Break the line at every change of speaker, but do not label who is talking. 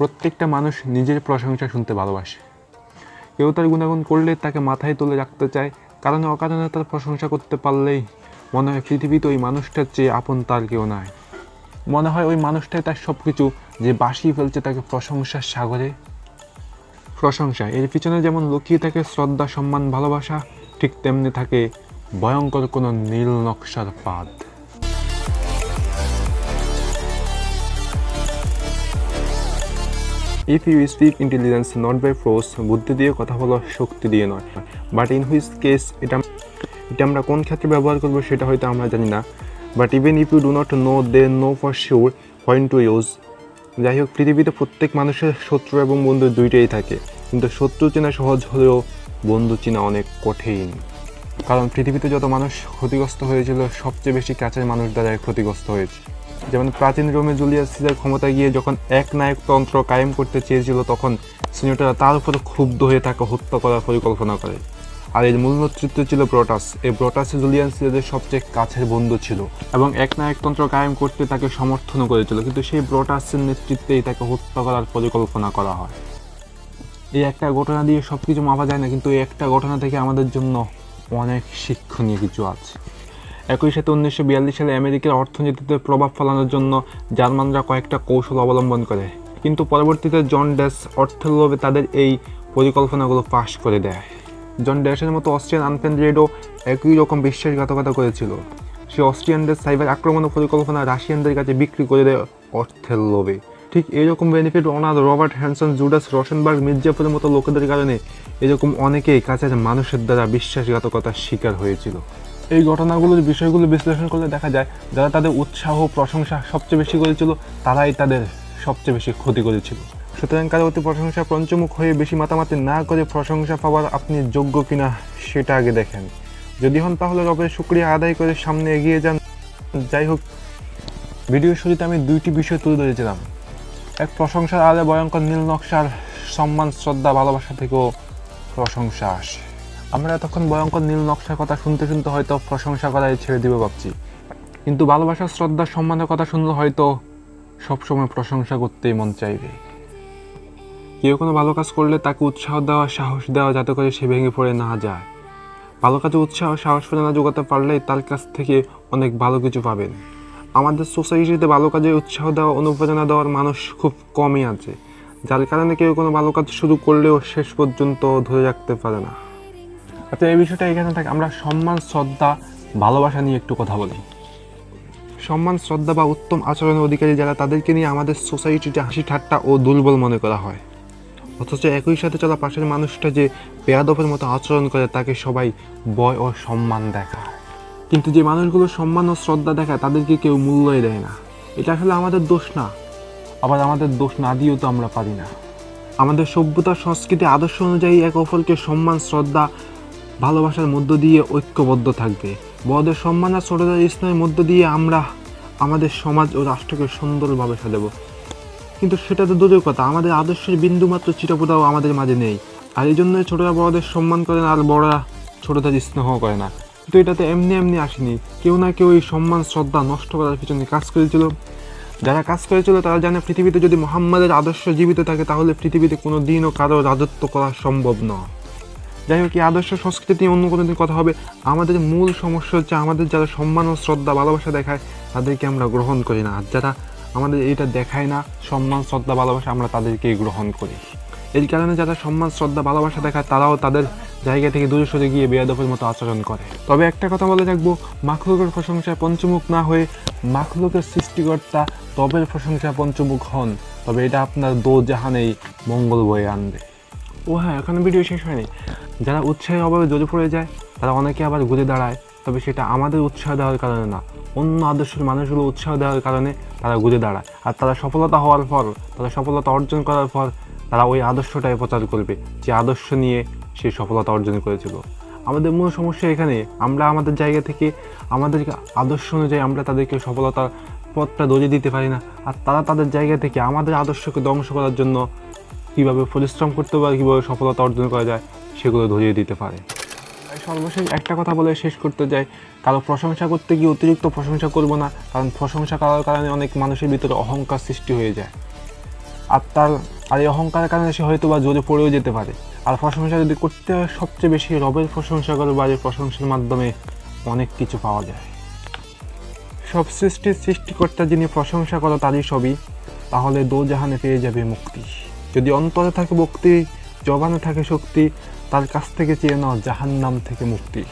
প্রত্যেকটা মানুষ নিজের প্রশংসা শুনতে ভালোবাসে। কেউ তার গুণাগুণ করলে তাকে মাথায় তুলে রাখতে চায়, কারণে অকারণে তার প্রশংসা করতে পারলেই মনে হয় পৃথিবীতে ওই মানুষটার চেয়ে আপন তার কেউ নাই। মনে হয় ওই মানুষটাই তার সব কিছু যে বাসিয়ে ফেলছে তাকে প্রশংসার সাগরে। প্রশংসা, এর পিছনে যেমন লুকিয়ে থাকে শ্রদ্ধা, সম্মান, ভালোবাসা, ঠিক তেমনি থাকে ভয়ঙ্কর কোনো নীল নকশার পাদ। If you speak intelligence not by force বুদ্ধি দিয়ে কথা বলো শক্তি দিয়ে নয়। বাট ইন হুইস কেস এটা এটা আমরা কোন ক্ষেত্রে ব্যবহার করব সেটা হয়তো আমরা জানি না। But even if you do not know they know for sure point to use যাই হোক, পৃথিবীতে প্রত্যেক মানুষের শত্রু এবং বন্ধু দুইটাই থাকে। কিন্তু শত্রু চেনা সহজ হলেও বন্ধু চেনা অনেক কঠিন। কারণ পৃথিবীতে যত মানুষ ক্ষতিগ্রস্ত হয়েছিল, সবচেয়ে বেশি কাছের মানুষ দ্বারা ক্ষতিগ্রস্ত হয়েছে। যেমন প্রাচীন রোমে জুলিয়াস সিজার ক্ষমতায় গিয়ে যখন এক নায়কতন্ত্র কায়েম করতে চেয়েছিল, তখন সিনিয়ররা তার উপর ক্ষুব্ধ হয়ে তাকে হত্যা করার পরিকল্পনা করে। আর এর মূল নেতৃত্ব ছিল ব্রটাস। এই ব্রটাস জুলিয়ান সিজারের সবচেয়ে কাছের বন্ধু ছিল এবং এক নায়কতন্ত্র কায়েম করতে তাকে সমর্থন করেছিল, কিন্তু সেই ব্রটাসের নেতৃত্বেই তাকে হত্যা করার পরিকল্পনা করা হয়। এই একটা ঘটনা দিয়ে সব কিছু মাপা যায় না, কিন্তু এই একটা ঘটনা থেকে আমাদের জন্য অনেক শিক্ষণীয় কিছু আছে। একই সাথে উনিশশো বিয়াল্লিশ সালে আমেরিকার অর্থনীতিতে প্রভাব ফেলানোর জন্য জার্মানরা কয়েকটা কৌশল অবলম্বন করে। কিন্তু পরবর্তীতে জন ড্যাস অর্থের লোভে তাদের এই পরিকল্পনাগুলো পাশ করে দেয়। জন ড্যাশের মতো অস্ট্রিয়ান আনফ্রেন্ডেডও একই রকম বিশ্বাসঘাতকতা করেছিল। সে অস্ট্রিয়ানদের সাইবার আক্রমণ পরিকল্পনা রাশিয়ানদের কাছে বিক্রি করে দেয় অর্থের লোভে। ঠিক এরকম বেনিফিট ওনার রবার্ট হ্যানসন, জুডাস রোশনবার্গ মির্জাপুরের মতো লোকেদের কারণে এরকম অনেকেই কাছের মানুষের দ্বারা বিশ্বাসঘাতকতার শিকার হয়েছিল। এই ঘটনাগুলোর বিষয়গুলো বিশ্লেষণ করলে দেখা যায়, যারা তাদের উৎসাহ, প্রশংসা সবচেয়ে বেশি করেছিল, তারাই তাদের সবচেয়ে বেশি ক্ষতি করেছিল। সুতরাং কারও অতি প্রশংসা পঞ্চমুখ হয়ে বেশি মাতামাতি না করে প্রশংসা পাওয়ার আপনি যোগ্য কিনা, সেটা আগে দেখেন। যদি হন তাহলে রবের শুক্রিয়া আদায় করে সামনে এগিয়ে যান। যাই হোক, ভিডিওর শুরুতে আমি দুইটি বিষয় তুলে ধরেছিলাম। এক, প্রশংসার আলে ভয়ঙ্কর নীল নকশার সম্মান, শ্রদ্ধা, ভালোবাসা থেকেও প্রশংসা আসে। আমরা এতক্ষণ ভয়ঙ্কর নীল নকশার কথা শুনতে শুনতে হয়তো প্রশংসা করাই ছেড়ে দিবে ভাবছি। কিন্তু ভালোবাসা, শ্রদ্ধা, সম্মানের কথা শুনলে হয়তো সবসময় প্রশংসা করতেই মন চাইবে। কেউ কোনো ভালো কাজ করলে তাকে উৎসাহ দেওয়া, সাহস দেওয়া যাতে করে সে ভেঙে পড়ে না যায়। ভালো কাজে উৎসাহ, সাহস প্রেরণা যোগাতে পারলেই তার কাছ থেকে অনেক ভালো কিছু পাবেন। আমাদের সোসাইটিতে ভালো কাজে উৎসাহ দেওয়া, অনুপ্রেরণা দেওয়ার মানুষ খুব কমই আছে। যার কারণে কেউ কোনো ভালো কাজ শুরু করলেও শেষ পর্যন্ত ধরে রাখতে পারে না। আচ্ছা এই বিষয়টা এখানে থাকে। আমরা সম্মান, শ্রদ্ধা, ভালোবাসা নিয়ে একটু কথা বলি। সম্মান, শ্রদ্ধা বা উত্তম আচরণের অধিকারী যারা, তাদেরকে নিয়ে আমাদের সোসাইটিতে হাসি ঠাট্টা ও দুর্বল মনে করা হয়। অথচ একই সাথে চলা পাশের মানুষটা যে বেয়াদবের মতো আচরণ করে, তাকে সবাই বয় ও সম্মান দেখায়। কিন্তু যে মানুষগুলো সম্মান ও শ্রদ্ধা দেখায়, তাদেরকে কেউ মূল্যই দেয় না। এটা আসলে আমাদের দোষ না। আবার আমাদের দোষ না দিয়েও তো আমরা পারি না। আমাদের সভ্যতা, সংস্কৃতি, আদর্শ অনুযায়ী এক অপরকে সম্মান, শ্রদ্ধা ভালোবাসার মধ্য দিয়ে ঐক্যবদ্ধ থাকবে। বড়দের সম্মান আর ছোটদের স্নেহের মধ্য দিয়ে আমরা আমাদের সমাজ ও রাষ্ট্রকে সুন্দরভাবে সাজাবো। কিন্তু সেটা তো দূরের কথা, আমাদের আদর্শের বিন্দুমাত্র চিরপোটাও আমাদের মাঝে নেই। আর এই জন্যই ছোটরা বড়দের সম্মান করে না, আর বড়রা ছোটদের স্নেহ করে না। কিন্তু এটাতে এমনি এমনি আসেনি। কেউ না কেউ এই সম্মান, শ্রদ্ধা নষ্ট করার পিছনে কাজ করেছিল। যারা কাজ করেছিল, তারা জানে পৃথিবীতে যদি মোহাম্মদের আদর্শ জীবিত থাকে, তাহলে পৃথিবীতে কোনো দিনও কারও রাজত্ব করা সম্ভব নয়। যাই হোক এই আদর্শ সংস্কৃতি নিয়ে অন্য কোনো দিন কথা হবে। আমাদের মূল সমস্যা হচ্ছে আমাদের যারা সম্মান ও শ্রদ্ধা ভালোবাসা দেখায়, তাদেরকে আমরা গ্রহণ করি না। আর যারা আমাদের এটা দেখায় না, সম্মান, শ্রদ্ধা, ভালোবাসা, আমরা তাদেরকেই গ্রহণ করি। এই কারণে যারা সম্মান, শ্রদ্ধা, ভালোবাসা দেখায়, তারাও তাদের জায়গা থেকে দূরে সরে গিয়ে বেয়াদফের মতো আচরণ করে। তবে একটা কথা বলে রাখব, মাখলুকের প্রশংসায় পঞ্চমুখ না হয়ে মাখলুকের সৃষ্টিকর্তা তবের প্রশংসায় পঞ্চমুখ হন। তবে এটা আপনার দো জাহানেই মঙ্গল বয়ে আনবে। ও হ্যাঁ এখনও ভিডিও শেষ হয়নি। যারা উৎসাহের অভাবে জ্বলে পড়ে যায়, তারা অনেকে আবার ঘুরে দাঁড়ায়। তবে সেটা আমাদের উৎসাহ দেওয়ার কারণে না। অন্য আদর্শের মানুষগুলো উৎসাহ দেওয়ার কারণে তারা ঘুরে দাঁড়ায়। আর তারা সফলতা হওয়ার পর, তারা সফলতা অর্জন করার পর, তারা ওই আদর্শটাই প্রচার করবে, যে আদর্শ নিয়ে সে সফলতা অর্জন করেছিল। আমাদের মূল সমস্যা এখানে, আমরা আমাদের জায়গা থেকে আমাদের আদর্শ অনুযায়ী আমরা তাদেরকে সফলতার পথটা ধরিয়ে দিতে পারি না। আর তারা তাদের জায়গা থেকে আমাদের আদর্শকে ধ্বংস করার জন্য কীভাবে পরিশ্রম করতে পারে, কীভাবে সফলতা অর্জন করা যায় সেগুলো ধরিয়ে দিতে পারে। সর্বশেষ একটা কথা বলে শেষ করতে যাই। কারও প্রশংসা করতে গিয়ে অতিরিক্ত প্রশংসা করব না, কারণ প্রশংসা করার কারণে অনেক মানুষের ভিতরে অহংকার সৃষ্টি হয়ে যায়। আর তার, আর এই অহংকারের কারণে সে হয়তো বা জোরে পড়েও যেতে পারে। আর প্রশংসা যদি করতে হয়, সবচেয়ে বেশি রবের প্রশংসা করো বা প্রশংসার মাধ্যমে অনেক কিছু পাওয়া যায়। সব সৃষ্টির সৃষ্টিকর্তা যিনি প্রশংসা করো তারই সবই তাহলে দো জাহানে পেয়ে যাবে মুক্তি। যদি অন্তরে থাকে ভক্তি, জবানে থাকে শক্তি তার কাছ থেকে চেয়ে নাও জাহান্নাম থেকে মুক্তি।